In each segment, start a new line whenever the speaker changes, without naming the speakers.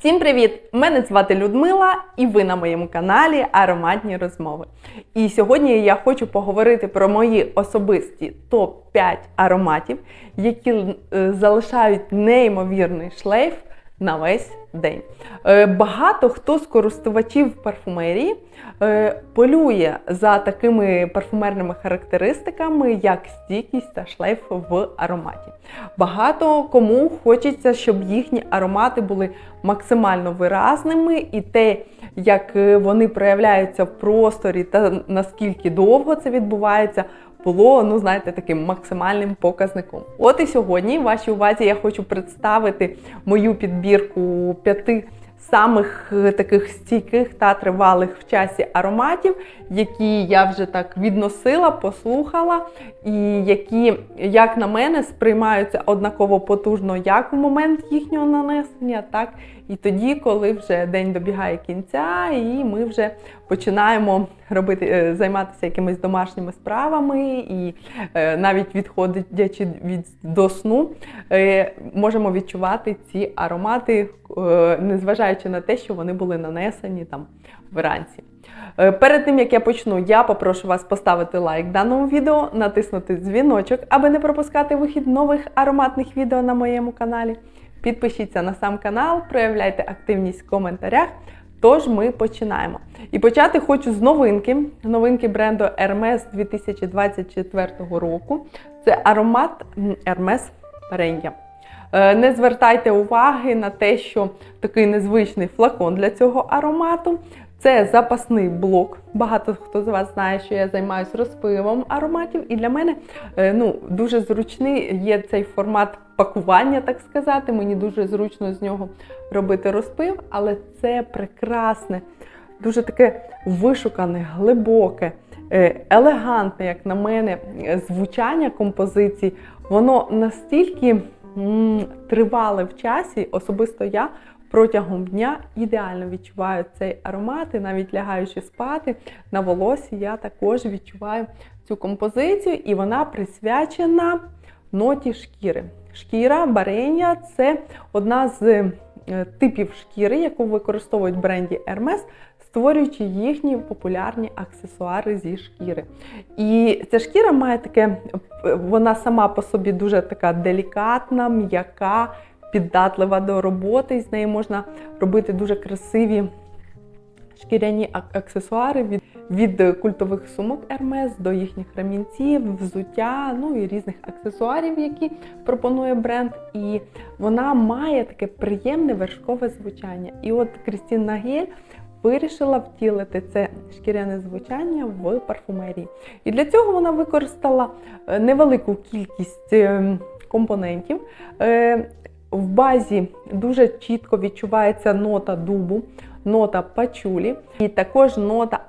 Всім привіт! Мене звати Людмила, і ви на моєму каналі Ароматні розмови. І сьогодні я хочу поговорити про мої особисті топ-5 ароматів, які е, залишають неймовірний шлейф на весь день. Е, Багато хто з користувачів парфумерії е, полює за такими парфумерними характеристиками, як стійкість та шлейф в ароматі. Багато кому хочеться, щоб їхні аромати були максимально виразними, і те, як е, вони проявляються в просторі та наскільки довго це відбувається, було, ну знаєте, таким максимальним показником. От і сьогодні, в вашій увазі, я хочу представити мою підбірку п'яти самих е, таких стійких та тривалих в часі ароматів, які я вже так відносила, послухала, і які, як на мене, сприймаються однаково потужно як у момент їхнього нанесення, так і тоді, коли вже день добігає кінця, і ми вже починаємо робити, е, займатися якимись домашніми справами, і е, навіть відходячи від до сну, е, можемо відчувати ці аромати, незважаючи на те, що вони були нанесені там вранці. Перед тим як я почну, я попрошу вас поставити лайк даному відео, натиснути дзвіночок, аби не пропускати вихід нових ароматних відео на моєму каналі. Підпишіться на сам канал, проявляйте активність в коментарях. Тож ми починаємо. І почати хочу з новинки. Новинки бренду Hermes 2024 року. Це аромат Hermes Parenya. Не звертайте уваги на те, що такий незвичний флакон для цього аромату. Це запасний блок. Багато хто з вас знає, що я займаюся розпивом ароматів, і для мене е, ну, дуже зручний є цей формат пакування, так сказати. Мені дуже зручно з нього робити розпив, але це прекрасне, дуже таке вишукане, глибоке, е, елегантне, як на мене, звучання композиції. Воно настільки тривале в часі, особисто я протягом дня ідеально відчуваю цей аромат, і навіть лягаючи спати на волосі, я також відчуваю цю композицію, і вона присвячена ноті шкіри. Шкіра барення це одна з е, типів шкіри, яку використовують бренді Hermes, створюючи їхні популярні аксесуари зі шкіри. І ця шкіра має таке, вона сама по собі дуже така делікатна, м'яка піддатлива до роботи, і з неї можна робити дуже красиві шкіряні аксесуари від від культових сумок Hermes до їхніх ремінців, взуття, ну і різних аксесуарів, які пропонує бренд. І вона має таке приємне вершкове звучання. І от Крістін Нагель вирішила втілити це шкіряне звучання в парфумерії. І для цього вона використала е, невелику кількість ем, компонентів. В базі дуже чітко відчувається нота дубу, нота пачулі, і також нота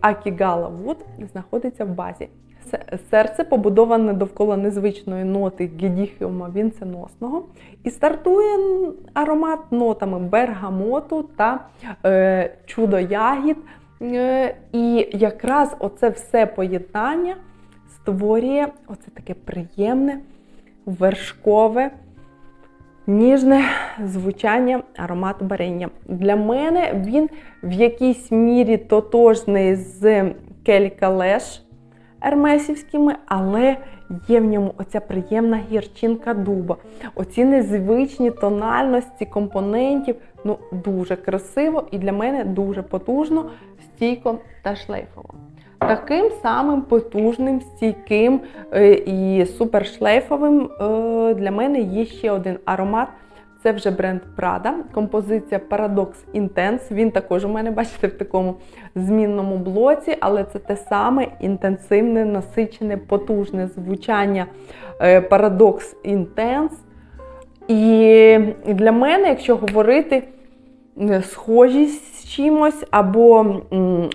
Акігала Вуд знаходиться в базі. Серце побудоване довкола незвичної ноти гедіхіума вінценосного. І стартує аромат нотами бергамоту та е, чудо-ягід. Е, і якраз оце все поєднання створює оце таке приємне вершкове ніжне звучання аромату барення. Для мене він в якійсь мірі тотожний з келікалеш ермесівськими, але є в ньому оця приємна гірчинка дуба. Оці незвичні тональності компонентів. Ну, дуже красиво і для мене дуже потужно, стійко та шлейфово. Таким самим потужним, стійким е, і супершлейфовим е, для мене є ще один аромат. Це вже бренд Prada, композиція Paradox Intense. Він також у мене, бачите, в такому змінному блоці, але це те саме інтенсивне, насичене, потужне звучання е, Paradox Intense. І для мене, якщо говорити, схожість з чимось або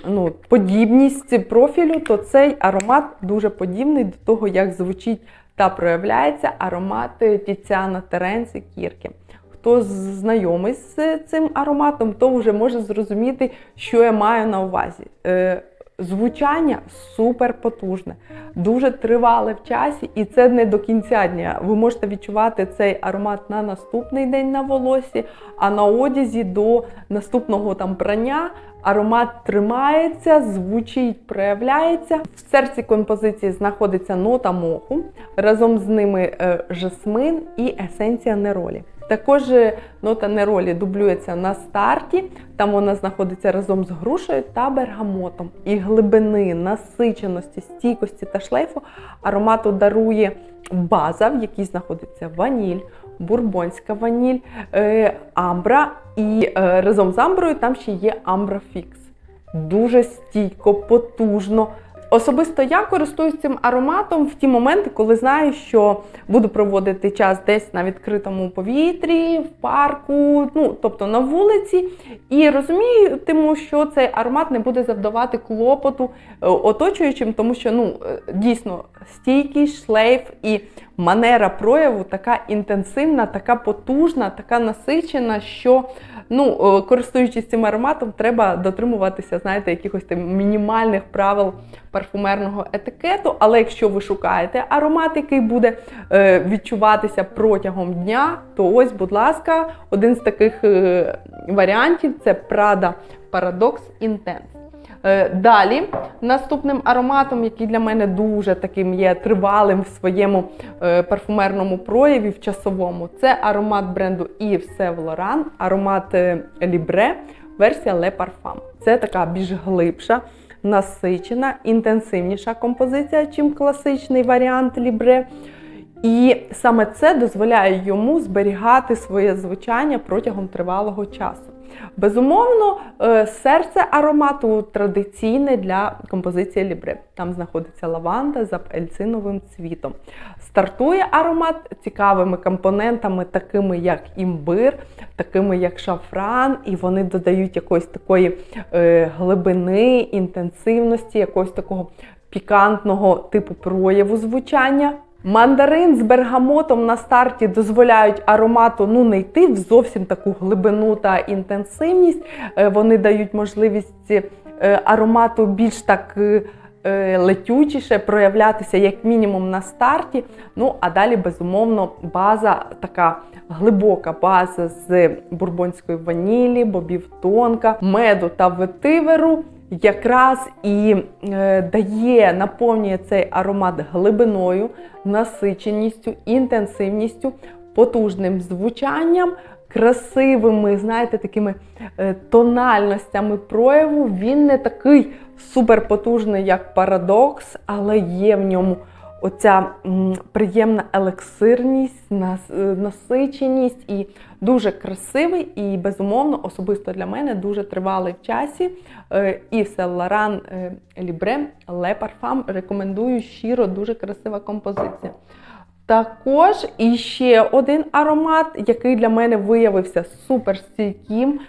ну, подібність профілю, то цей аромат дуже подібний до того, як звучить та проявляється аромат Тіціана Теренці Кірки. Хто знайомий з цим ароматом, то вже може зрозуміти, що я маю на увазі. Звучання супер потужне, дуже тривале в часі, і це не до кінця дня. Ви можете відчувати цей аромат на наступний день на волосі, а на одязі до наступного там прання. Аромат тримається, звучить, проявляється. В серці композиції знаходиться нота моху, разом з ними е, жасмин і есенція неролі. Також е, нота неролі дублюється на старті, там вона знаходиться разом з грушею та бергамотом. І глибини, насиченості, стійкості та шлейфу аромату дарує база, в якій знаходиться ваніль, бурбонська ваніль, е, амбра, і е, разом з амброю там ще є амбра фікс. Дуже стійко, потужно. Особисто я користуюсь цим ароматом в ті моменти, коли знаю, що буду проводити час десь на відкритому повітрі, в парку, ну тобто на вулиці, і розумію, тому що цей аромат не буде завдавати клопоту е, оточуючим, тому що ну е, дійсно стійкість, шлейф і манера прояву така інтенсивна, така потужна, така насичена, що ну, е, користуючись цим ароматом, треба дотримуватися, знаєте, якихось там мінімальних правил парфумерного етикету. Але якщо ви шукаєте аромат, який буде е, відчуватися протягом дня, то ось, будь ласка, один з таких е, варіантів це Prada Paradox Intense. Е, Далі, наступним ароматом, який для мене дуже таким є тривалим в своєму е, парфумерному прояві, в часовому, це аромат бренду Yves Saint Laurent, аромат е, Libre, версія Le Parfum. Це така більш глибша, насичена, інтенсивніша композиція, чим класичний варіант Libre. І саме це дозволяє йому зберігати своє звучання протягом тривалого часу. Безумовно, е, серце аромату традиційне для композиції Лібре. Там знаходиться лаванда з апельсиновим цвітом. Стартує аромат цікавими компонентами, такими як імбир, такими як шафран, і вони додають якоїсь такої е, глибини, інтенсивності, якогось такого пікантного типу прояву звучання. Мандарин з бергамотом на старті дозволяють аромату ну не йти в зовсім таку глибину та інтенсивність. Е, Вони дають можливість е, аромату більш так е, летючіше проявлятися, як мінімум, на старті. Ну а далі, безумовно, база така глибока база з бурбонської ванілі, бобів тонка, меду та ветиверу якраз і е, дає, наповнює цей аромат глибиною, насиченістю, інтенсивністю, потужним звучанням, красивими, знаєте, такими е, тональностями прояву. Він не такий суперпотужний, як парадокс, але є в ньому. Оця приємна елексирність, е, насиченість і дуже красивий, і безумовно, особисто для мене дуже тривалий в часі. Е, І Лібре, е, Libre Le рекомендую щиро, дуже красива композиція. Також іще один аромат, який для мене виявився супер стійким,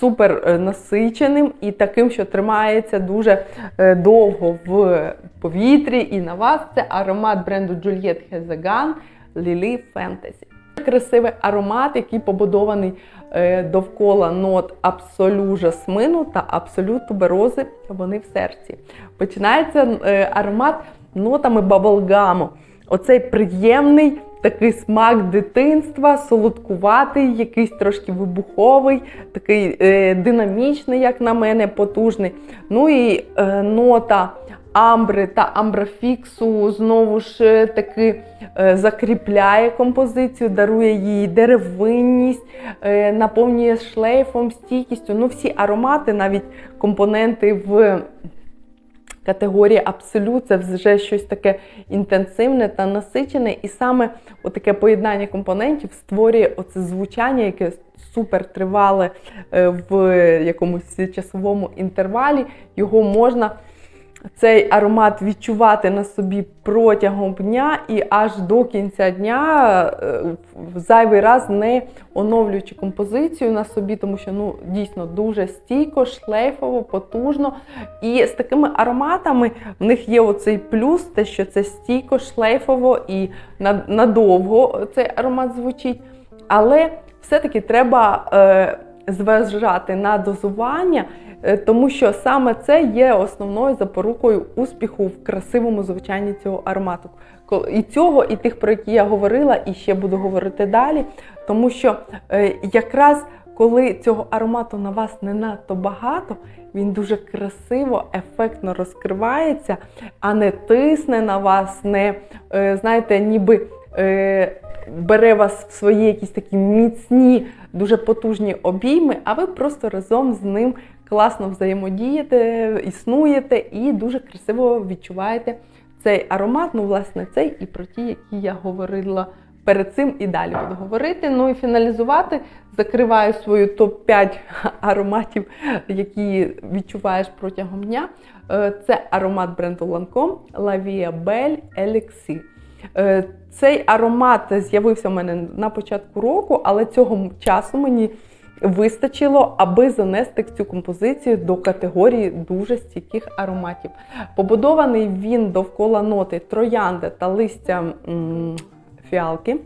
супер насиченим і таким, що тримається дуже е, довго в повітрі і на вас. Це аромат бренду Juliette Hezegan Lily Fantasy. Красивий аромат, який побудований е, довкола нот абсолю жасмину та абсолю туберози. Вони в серці. Починається е, аромат нотами баблгаму. Оцей приємний такий смак дитинства, солодкуватий, якийсь трошки вибуховий, такий е, динамічний, як на мене, потужний. Ну і е, нота амбри та амбрафіксу знову ж е, таки е, закріпляє композицію, дарує їй деревинність, е, наповнює шлейфом, стійкістю. Ну, всі аромати, навіть компоненти в категорії абсолют це вже щось таке інтенсивне та насичене, і саме таке поєднання компонентів створює оце звучання, яке супер тривале е, в якомусь часовому інтервалі. Його можна. Цей аромат відчувати на собі протягом дня і аж до кінця дня е, в зайвий раз не оновлюючи композицію на собі, тому що ну дійсно дуже стійко, шлейфово, потужно. І з такими ароматами в них є оцей плюс, те, що це стійко, шлейфово і надовго цей аромат звучить. Але все-таки треба. Е, зважати на дозування, е, тому що саме це є основною запорукою успіху в красивому звучанні цього аромату. І цього, і тих, про які я говорила, і ще буду говорити далі. Тому що е, якраз коли цього аромату на вас не надто багато, він дуже красиво, ефектно розкривається, а не тисне на вас, не е, знаєте, ніби бере вас в свої якісь такі міцні, дуже потужні обійми, а ви просто разом з ним класно взаємодієте, існуєте і дуже красиво відчуваєте цей аромат. Ну, власне, цей і про ті, які я говорила перед цим і далі буду говорити. Ну і фіналізувати закриваю свою топ-5 ароматів, які відчуваєш протягом дня. Е, Це аромат бренду Lancome La Vie Belle Elixir. Е, Цей аромат з'явився в мене на початку року, але цього часу мені вистачило, аби занести цю композицію до категорії дуже стійких ароматів. Побудований він довкола ноти троянди та листя фіалки.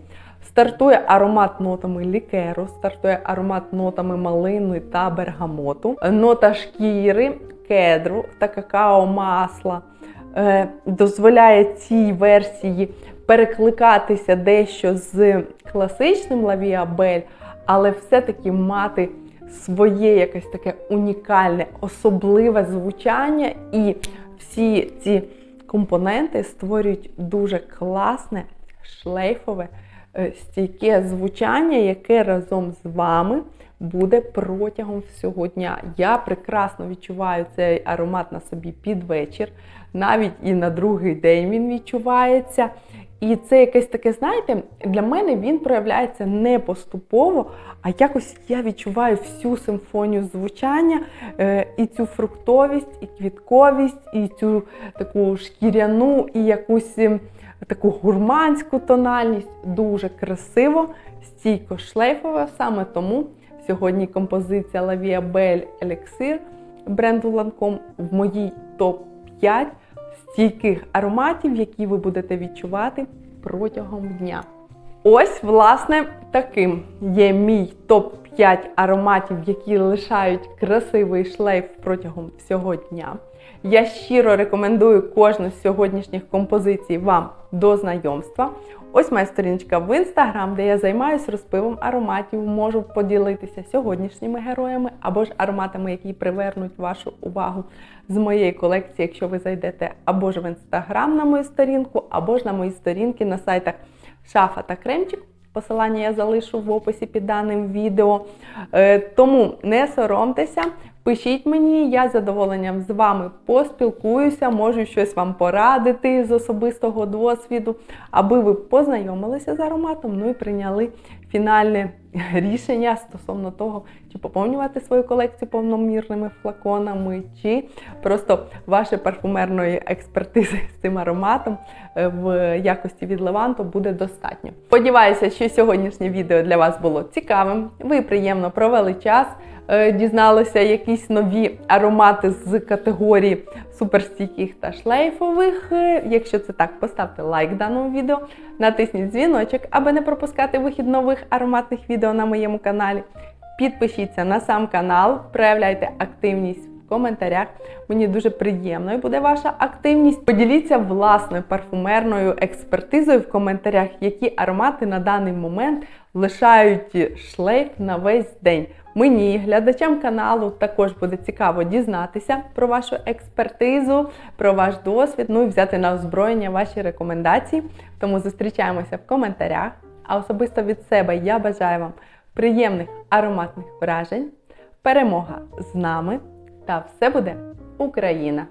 Стартує аромат нотами лікеру, стартує аромат нотами малини та бергамоту, нота шкіри, кедру та какао масла. Е, дозволяє цій версії перекликатися дещо з класичним лавіабель, але все-таки мати своє якесь таке унікальне, особливе звучання, і всі ці компоненти створюють дуже класне, шлейфове, е, стійке звучання, яке разом з вами буде протягом всього дня. Я прекрасно відчуваю цей аромат на собі під вечір, навіть і на другий день він відчувається. І це якесь таке, знаєте, для мене він проявляється не поступово, а якось я відчуваю всю симфонію звучання, е, і цю фруктовість, і квітковість, і цю таку шкіряну, і якусь ем, таку гурманську тональність. Дуже красиво, стійко шлейфово. Саме тому сьогодні композиція La Vie Belle Elixir бренду Lancome в моїй топ-5 стійких ароматів, які ви будете відчувати протягом дня. Ось, власне, таким є мій топ-5 ароматів, які лишають красивий шлейф протягом всього дня. Я щиро рекомендую кожну з сьогоднішніх композицій вам до знайомства. Ось моя сторіночка в інстаграм, де я займаюся розпивом ароматів, можу поділитися сьогоднішніми героями або ж ароматами, які привернуть вашу увагу з моєї колекції, якщо ви зайдете або ж в інстаграм на мою сторінку, або ж на мої сторінки на сайтах Шафа та Кремчик. Посилання я залишу в описі під даним відео. Е, Тому не соромтеся, пишіть мені, я з задоволенням з вами поспілкуюся, можу щось вам порадити з особистого досвіду, аби ви познайомилися з ароматом, ну і прийняли фінальне рішення стосовно того, чи поповнювати свою колекцію повномірними флаконами, чи просто вашої парфумерної експертизи з цим ароматом е, в якості від Леванту буде достатньо. Сподіваюся, що сьогоднішнє відео для вас було цікавим. Ви приємно провели час, дізналися якісь нові аромати з категорії суперстійких та шлейфових. Е, Якщо це так, поставте лайк даному відео, натисніть дзвіночок, аби не пропускати вихід нових ароматних відео на моєму каналі. Підпишіться на сам канал, проявляйте активність в коментарях. Мені дуже приємною буде ваша активність. Поділіться власною парфумерною експертизою в коментарях, які аромати на даний момент лишають шлейф на весь день. Мені, глядачам каналу, також буде цікаво дізнатися про вашу експертизу, про ваш досвід, ну і взяти на озброєння ваші рекомендації. Тому зустрічаємося в коментарях. А особисто від себе я бажаю вам приємних ароматних вражень, перемога з нами та все буде Україна!